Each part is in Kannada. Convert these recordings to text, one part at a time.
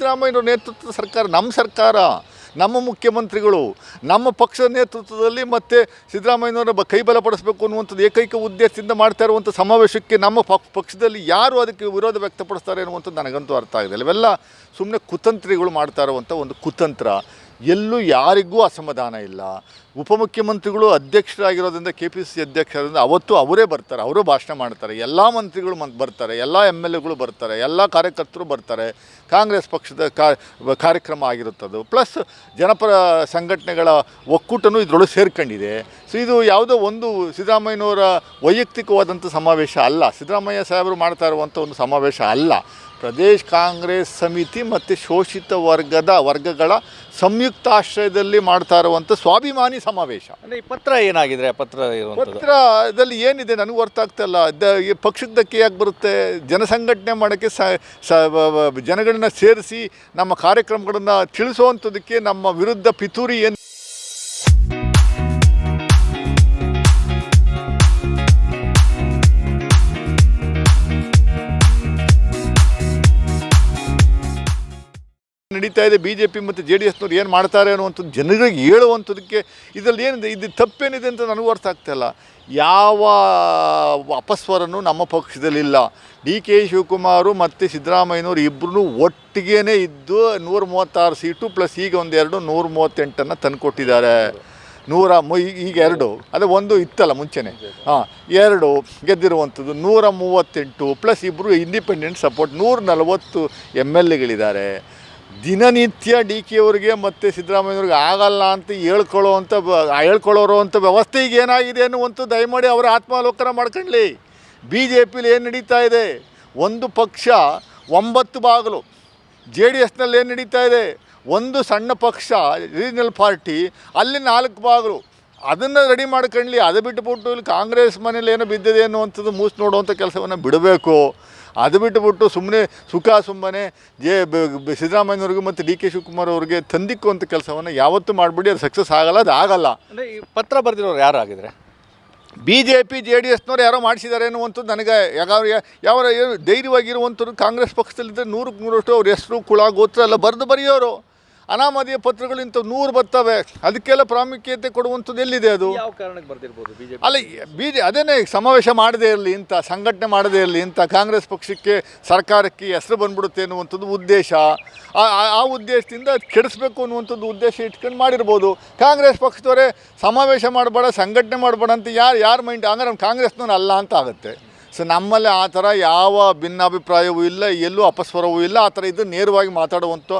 ಸಿದ್ದರಾಮಯ್ಯವ್ರ ನೇತೃತ್ವದ ಸರ್ಕಾರ ನಮ್ಮ ಸರ್ಕಾರ, ನಮ್ಮ ಮುಖ್ಯಮಂತ್ರಿಗಳು, ನಮ್ಮ ಪಕ್ಷದ ನೇತೃತ್ವದಲ್ಲಿ ಮತ್ತೆ ಸಿದ್ದರಾಮಯ್ಯನವರ ಕೈ ಬಲಪಡಿಸಬೇಕು ಅನ್ನುವಂಥದ್ದು ಏಕೈಕ ಉದ್ದೇಶದಿಂದ ಮಾಡ್ತಾ ಇರುವಂಥ ಸಮಾವೇಶಕ್ಕೆ ನಮ್ಮ ಪಕ್- ಪಕ್ಷದಲ್ಲಿ ಯಾರು ಅದಕ್ಕೆ ವಿರೋಧ ವ್ಯಕ್ತಪಡಿಸ್ತಾರೆ ಅನ್ನುವಂಥದ್ದು ನನಗಂತೂ ಅರ್ಥ ಆಗಿದೆ ಇವೆಲ್ಲ ಸುಮ್ಮನೆ ಕುತಂತ್ರಿಗಳು ಮಾಡ್ತಾ ಇರುವಂಥ ಒಂದು ಕುತಂತ್ರ. ಎಲ್ಲೂ ಯಾರಿಗೂ ಅಸಮಾಧಾನ ಇಲ್ಲ. ಉಪಮುಖ್ಯಮಂತ್ರಿಗಳು ಅಧ್ಯಕ್ಷರಾಗಿರೋದ್ರಿಂದ ಕೆ ಪಿ ಸಿ ಅಧ್ಯಕ್ಷರಿಂದ ಅವತ್ತು ಅವರೇ ಬರ್ತಾರೆ, ಅವರು ಭಾಷಣ ಮಾಡ್ತಾರೆ. ಎಲ್ಲ ಮಂತ್ರಿಗಳು ಬರ್ತಾರೆ, ಎಲ್ಲ ಎಂ ಎಲ್ ಎಗಳು ಬರ್ತಾರೆ, ಎಲ್ಲ ಕಾರ್ಯಕರ್ತರು ಬರ್ತಾರೆ. ಕಾಂಗ್ರೆಸ್ ಪಕ್ಷದ ಕಾರ್ಯಕ್ರಮ ಆಗಿರುತ್ತದು. ಪ್ಲಸ್ ಜನಪರ ಸಂಘಟನೆಗಳ ಒಕ್ಕೂಟನೂ ಇದರೊಳಗೆ ಸೇರ್ಕೊಂಡಿದೆ. ಸೊ ಇದು ಯಾವುದೋ ಒಂದು ಸಿದ್ದರಾಮಯ್ಯನವರ ವೈಯಕ್ತಿಕವಾದಂಥ ಸಮಾವೇಶ ಅಲ್ಲ. ಸಿದ್ದರಾಮಯ್ಯ ಸಾಹೇಬರು ಮಾಡ್ತಾ ಇರುವಂಥ ಒಂದು ಸಮಾವೇಶ ಅಲ್ಲ. ಪ್ರದೇಶ್ ಕಾಂಗ್ರೆಸ್ ಸಮಿತಿ ಮತ್ತು ಶೋಷಿತ ವರ್ಗದ ವರ್ಗಗಳ ಸಂಯುಕ್ತಾಶ್ರಯದಲ್ಲಿ ಮಾಡ್ತಾ ಇರುವಂಥ ಸ್ವಾಭಿಮಾನಿ ಸಮಾವೇಶ. ಅಂದರೆ ಈ ಪತ್ರ ಏನಾಗಿದ್ರೆ ಆ ಪತ್ರ ಇರುವಂಥದ್ದು ಪತ್ರದಲ್ಲಿ ಏನಿದೆ ನನಗೂ ಅರ್ಥ ಆಗ್ತಾ ಇಲ್ಲ. ದ ಈ ಪಕ್ಷದ ಧಕ್ಕೆ ಯಾಕೆ ಬರುತ್ತೆ? ಜನಸಂಘಟನೆ ಮಾಡೋಕ್ಕೆ ಸ ಸ ಬ- ಬ- ಜನಗಳನ್ನ ಸೇರಿಸಿ ನಮ್ಮ ಕಾರ್ಯಕ್ರಮಗಳನ್ನು ತಿಳಿಸುವಂಥದ್ದಕ್ಕೆ ನಮ್ಮ ವಿರುದ್ಧ ಪಿತೂರಿ ಏನು ನಡೀತಾ ಇದೆ. ಬಿ ಜೆ ಪಿ ಮತ್ತು ಜೆ ಡಿ ಎಸ್ನವ್ರು ಏನು ಮಾಡ್ತಾರೆ ಅನ್ನುವಂಥದ್ದು ಜನರಿಗೆ ಹೇಳುವಂಥದಕ್ಕೆ ಇದರಲ್ಲಿ ಏನಿದೆ? ಇದು ತಪ್ಪೇನಿದೆ ಅಂತ ನನಗೂ ಅರ್ಥ ಆಗ್ತಾಯಿಲ್ಲ ಯಾವ ಅಪಸ್ವರನೂ ನಮ್ಮ ಪಕ್ಷದಲ್ಲಿಲ್ಲ ಡಿ ಕೆ ಶಿವಕುಮಾರು ಮತ್ತು ಸಿದ್ದರಾಮಯ್ಯನವರು ಇಬ್ಬರೂ ಒಟ್ಟಿಗೇ ಇದ್ದು ನೂರ ಮೂವತ್ತಾರು ಸೀಟು ಪ್ಲಸ್ ಈಗ ಒಂದೆರಡು ನೂರ ಮೂವತ್ತೆಂಟನ್ನು ತಂದುಕೊಟ್ಟಿದ್ದಾರೆ. ನೂರ ಈಗ ಎರಡು. ಅದೇ ಒಂದು ಇತ್ತಲ್ಲ ಮುಂಚೆನೆ. ಹಾಂ, ಎರಡು ಗೆದ್ದಿರುವಂಥದ್ದು ನೂರ ಮೂವತ್ತೆಂಟು ಪ್ಲಸ್ ಇಬ್ಬರು ಇಂಡಿಪೆಂಡೆಂಟ್ ಸಪೋರ್ಟ್ ನೂರ ನಲವತ್ತು ಎಂ ಎಲ್ ಎಗಳಿದ್ದಾರೆ. ದಿನನಿತ್ಯ ಡಿ ಕೆ ಅವರಿಗೆ ಮತ್ತು ಸಿದ್ದರಾಮಯ್ಯವ್ರಿಗೆ ಆಗಲ್ಲ ಅಂತ ಹೇಳ್ಕೊಳ್ಳೋ ಅಂತ ಹೇಳ್ಕೊಳ್ಳೋರು ಅಂಥ ವ್ಯವಸ್ಥೆ ಈಗ ಏನಾಗಿದೆ ಅನ್ನುವಂಥ ದಯಮಾಡಿ ಅವರ ಆತ್ಮಾವಲೋಕನ ಮಾಡ್ಕೊಳ್ಳಿ. ಬಿ ಜೆ ಪಿಲಿ ಏನು ನಡೀತಾ ಇದೆ? ಒಂದು ಪಕ್ಷ, ಒಂಬತ್ತು ಬಾಗಿಲು. ಜೆ ಡಿ ಎಸ್ನಲ್ಲಿ ಏನು ನಡೀತಾ ಇದೆ? ಒಂದು ಸಣ್ಣ ಪಕ್ಷ, ರೀಜನಲ್ ಪಾರ್ಟಿ, ಅಲ್ಲಿ ನಾಲ್ಕು ಬಾಗಿಲು. ಅದನ್ನು ರೆಡಿ ಮಾಡ್ಕೊಳ್ಳಿ ಅದು ಬಿಟ್ಟುಬಿಟ್ಟು ಇಲ್ಲಿ ಕಾಂಗ್ರೆಸ್ ಮನೇಲಿ ಏನೋ ಬಿದ್ದಿದೆ ಅನ್ನುವಂಥದ್ದು ಮೂಸ್ ನೋಡುವಂಥ ಕೆಲಸವನ್ನು ಬಿಡಬೇಕು. ಅದು ಬಿಟ್ಟುಬಿಟ್ಟು ಸುಮ್ಮನೆ ಸುಖ ಸುಮ್ಮನೆ ಜೆ ಸಿದ್ದರಾಮಯ್ಯವ್ರಿಗೆ ಮತ್ತು ಡಿ ಕೆ ಶಿವಕುಮಾರ್ ಅವ್ರಿಗೆ ತಂದಿಕ್ಕುವಂಥ ಕೆಲಸವನ್ನು ಯಾವತ್ತೂ ಮಾಡಿಬಿಡಿ ಅದು ಸಕ್ಸಸ್ ಆಗಲ್ಲ ಅದು ಆಗಲ್ಲ. ಅಂದರೆ ಈ ಪತ್ರ ಬರೆದಿರೋರು ಯಾರು ಆಗಿದ್ರೆ? B J P J D ಎಸ್ನವ್ರು ಯಾರೋ ಮಾಡಿಸಿದ್ದಾರೆ ಅನ್ನುವಂಥದ್ದು ನನಗೆ ಯಾವ ಯಾವ ಧೈರ್ಯವಾಗಿರುವಂಥವ್ರು ಕಾಂಗ್ರೆಸ್ ಪಕ್ಷದಲ್ಲಿದ್ದರೆ ನೂರಕ್ಕೆ ನೂರಷ್ಟು ಅವ್ರ ಹೆಸರು ಕುಳ ಗೋತ್ರ ಎಲ್ಲ ಬರೆದು ಬರೆಯೋರು. ಅನಾಮಧೇಯ ಪತ್ರಗಳು ಇಂಥ ನೂರು ಬರ್ತವೆ. ಅದಕ್ಕೆಲ್ಲ ಪ್ರಾಮುಖ್ಯತೆ ಕೊಡುವಂಥದ್ದು ಎಲ್ಲಿದೆ ಅದು? ಯಾವ ಕಾರಣಕ್ಕೆ ಬರ್ತಿರ್ಬೋದು ಬಿಜೆಪಿ? ಅಲ್ಲ ಬಿ ಜೆ ಅದೇನೇ ಸಮಾವೇಶ ಮಾಡದೇ ಇರಲಿ ಇಂಥ ಸಂಘಟನೆ ಮಾಡದೇ ಇರಲಿ ಇಂಥ ಕಾಂಗ್ರೆಸ್ ಪಕ್ಷಕ್ಕೆ ಸರ್ಕಾರಕ್ಕೆ ಹೆಸರು ಬಂದ್ಬಿಡುತ್ತೆ ಅನ್ನುವಂಥದ್ದು ಉದ್ದೇಶ. ಆ- ಉದ್ದೇಶದಿಂದ ಕೆಡಿಸ್ಬೇಕು ಅನ್ನುವಂಥದ್ದು ಉದ್ದೇಶ ಇಟ್ಕೊಂಡು ಮಾಡಿರ್ಬೋದು. ಕಾಂಗ್ರೆಸ್ ಪಕ್ಷದವರೇ ಸಮಾವೇಶ ಮಾಡಬೇಡ ಸಂಘಟನೆ ಮಾಡಬೇಡ ಅಂತ ಯಾರು ಯಾರ ಮೈಂಡ್ ಅಂದರೆ ನಮ್ಮ ಕಾಂಗ್ರೆಸ್ನವನು ಅಲ್ಲ ಅಂತ ಆಗುತ್ತೆ. ಸೊ ನಮ್ಮಲ್ಲಿ ಆ ಥರ ಯಾವ ಭಿನ್ನಾಭಿಪ್ರಾಯವೂ ಇಲ್ಲ ಎಲ್ಲೂ ಅಪಸ್ವರವೂ ಇಲ್ಲ. ಆ ಥರ ಇದು ನೇರವಾಗಿ ಮಾತಾಡುವಂಥ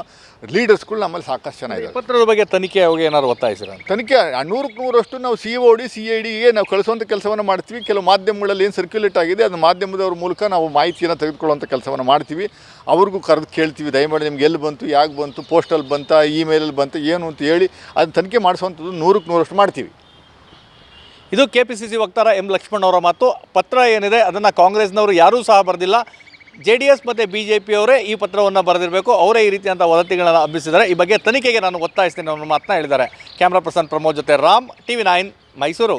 ಲೀಡರ್ಸ್ಗಳು ನಮ್ಮಲ್ಲಿ ಸಾಕಷ್ಟು ಚೆನ್ನಾಗಿದೆ ಪತ್ರದ ಬಗ್ಗೆ ತನಿಖೆ ಅವಾಗ ಏನಾದ್ರು ಒತ್ತಾಯಿಸಿರ ತನಿಖೆ ನೂರಕ್ಕೆ ನೂರಷ್ಟು ನಾವು C O D C I ಡಿಗೆ ನಾವು ಕಳಿಸುವಂಥ ಕೆಲಸವನ್ನು ಮಾಡ್ತೀವಿ. ಕೆಲವು ಮಾಧ್ಯಮಗಳಲ್ಲಿ ಏನು ಸರ್ಕ್ಯುಲೇಟ್ ಆಗಿದೆ ಅದು ಮಾಧ್ಯಮದವ್ರ ಮೂಲಕ ನಾವು ಮಾಹಿತಿಯನ್ನು ತೆಗೆದುಕೊಳ್ಳುವಂಥ ಕೆಲಸವನ್ನು ಮಾಡ್ತೀವಿ. ಅವ್ರಿಗೂ ಕರೆದು ಕೇಳ್ತೀವಿ ದಯಮಾಡಿ ನಿಮ್ಗೆ ಎಲ್ಲಿ ಬಂತು ಯಾಕೆ ಬಂತು ಪೋಸ್ಟಲ್ಲಿ ಬಂತಾ ಇಮೇಲಲ್ಲಿ ಬಂತು ಏನು? ಅಂತ ಹೇಳಿ ಅದನ್ನ ತನಿಖೆ ಮಾಡಿಸುವಂಥದ್ದು ನೂರಕ್ಕೆ ನೂರಷ್ಟು ಮಾಡ್ತೀವಿ. ಇದು ಕೆ ಪಿ ಸಿ ಸಿ ವಕ್ತಾರ ಎಂ ಲಕ್ಷ್ಮಣ್ ಅವರ ಮಾತು. ಪತ್ರ ಏನಿದೆ, ಅದನ್ನು ಕಾಂಗ್ರೆಸ್ನವರು ಯಾರೂ ಸಹ ಬರೆದಿಲ್ಲ. ಜೆ ಡಿ ಎಸ್ ಮತ್ತು ಬಿ ಜೆ ಪಿಯವರೇ ಈ ಪತ್ರವನ್ನು ಬರೆದಿರಬೇಕು. ಅವರೇ ಈ ರೀತಿಯಂಥ ವದಂತಿಗಳನ್ನು ಹಬ್ಬಿಸಿದ್ದಾರೆ. ಈ ಬಗ್ಗೆ ತನಿಖೆಗೆ ನಾನು ಒತ್ತಾಯಿಸ್ತೀನಿ ಅನ್ನೋ ಮಾತನ್ನ ಹೇಳಿದ್ದಾರೆ. ಕ್ಯಾಮ್ರಾ ಪರ್ಸನ್ ಪ್ರಮೋದ್ ಜೊತೆ Ram T V nine, Mysuru.